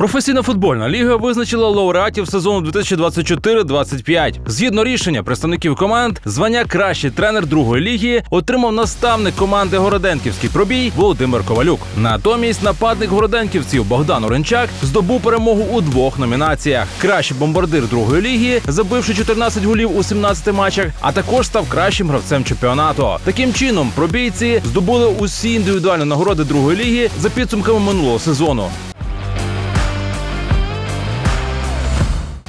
Професійна футбольна ліга визначила лауреатів сезону 2024-25. Згідно рішення представників команд, звання кращий тренер другої ліги отримав наставник команди Городенківський пробій Володимир Ковалюк. Натомість нападник городенківців Богдан Оренчак здобув перемогу у двох номінаціях: кращий бомбардир другої ліги, забивши 14 голів у 17 матчах, а також став кращим гравцем чемпіонату. Таким чином, пробійці здобули усі індивідуальні нагороди другої ліги за підсумками минулого сезону.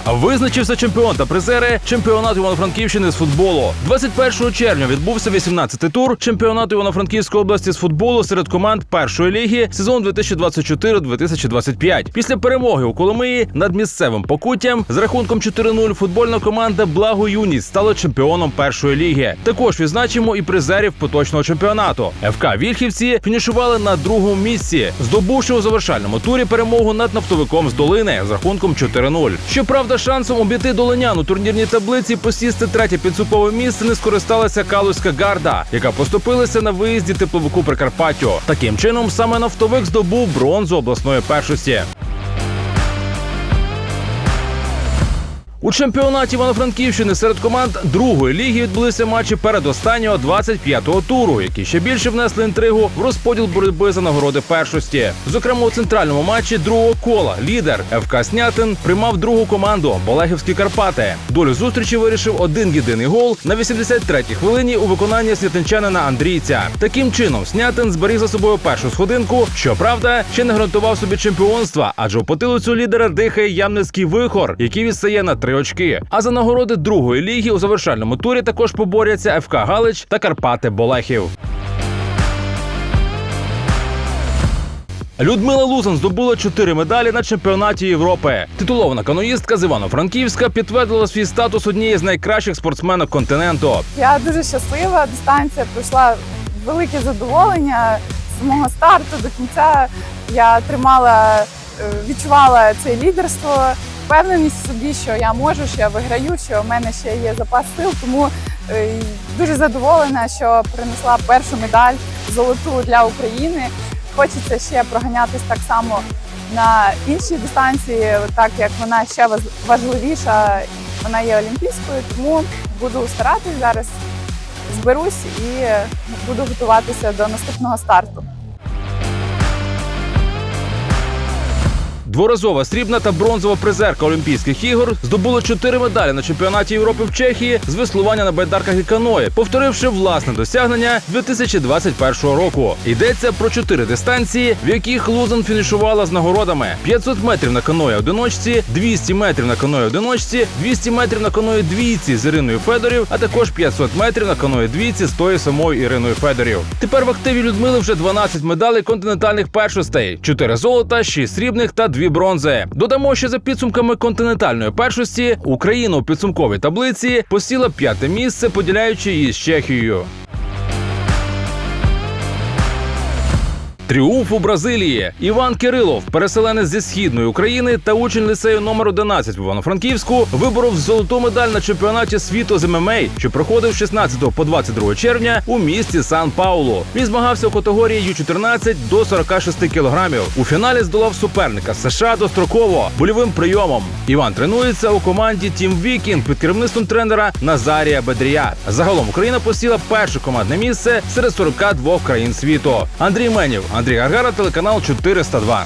Визначився чемпіон та призери чемпіонату Івано-Франківщини з футболу. 21 червня відбувся 18-й тур чемпіонату Івано-Франківської області з футболу серед команд першої ліги сезон 2024-2025. Після перемоги у Коломиї над місцевим покуттям з рахунком 4-0 футбольна команда Благо Юність стала чемпіоном першої ліги. Також відзначимо і призерів поточного чемпіонату. ФК Вільхівці фінішували на другому місці, здобувши у завершальному турі перемогу над нафтовиком з долини з рахунком 4-0. Щоправда, шансом обійти долинян у турнірній таблиці посісти третє підсупове місце не скористалася Калузька гарда, яка поступилася на виїзді тепловику Прикарпаттю. Таким чином, саме нафтовик здобув бронзу обласної першості. У чемпіонаті Івано-Франківщини серед команд другої ліги відбулися матчі передостаннього 25-го туру, які ще більше внесли інтригу в розподіл боротьби за нагороди першості. Зокрема, у центральному матчі другого кола лідер ФК Снятин приймав другу команду Болехівські Карпати. Долю зустрічі вирішив один єдиний гол на 83-й хвилині у виконанні снятинчанина Андрійця. Таким чином, Снятин зберіг за собою першу сходинку. Щоправда, ще не гарантував собі чемпіонства, адже у потилицю лідера дихає Ямницький вихор, який відстає на три очки. А за нагороди другої ліги у завершальному турі також поборяться ФК Галич та Карпати Болехів. Людмила Лузан здобула чотири медалі на чемпіонаті Європи. Титулована каноїстка з Івано-Франківська підтвердила свій статус однієї з найкращих спортсменок континенту. Я дуже щаслива. Дистанція пройшла велике задоволення з самого старту до кінця. Я тримала, е, відчувала це лідерство, впевненість в собі, що я можу, що я виграю, що в мене ще є запас сил. Тому е, дуже задоволена, що принесла першу медаль золоту для України. Хочеться ще проганятись так само на іншій дистанції, так як вона ще важливіша, вона є олімпійською, тому буду старатись зараз, зберусь і буду готуватися до наступного старту. Дворазова срібна та бронзова призерка Олімпійських ігор здобула чотири медалі на чемпіонаті Європи в Чехії з веслування на байдарках і каної, повторивши власне досягнення 2021 року. Йдеться про чотири дистанції, в яких Лузан фінішувала з нагородами: 500 метрів на каної одиночці, 200 метрів на каної одиночці, 200 метрів на каної двійці з Іриною Федорів, а також 500 метрів на каної двійці з тою самою Іриною Федорів. Тепер в активі Людмили вже 12 медалей континентальних першостей: 4 золота, 6 срібних та 2 бронзи. Додамо, що за підсумками континентальної першості Україна у підсумковій таблиці посіла п'яте місце, поділяючи її з Чехією. Тріумф у Бразилії. Іван Кирилов, переселенець зі східної України та учень ліцею номер 11 в Івано-Франківську, виборов золоту медаль на чемпіонаті світу з ММА, що проходив 16 по 22 червня у місті Сан-Паулу. Він змагався у категорії Ю-14 до 46 кілограмів. У фіналі здолав суперника США достроково больовим прийомом. Іван тренується у команді Тім Вікінг під керівництвом тренера Назарія Бедрія. Загалом Україна посіла перше командне місце серед 42 країн світу. Андрій Менів, Андрій Гаргара, телеканал 402.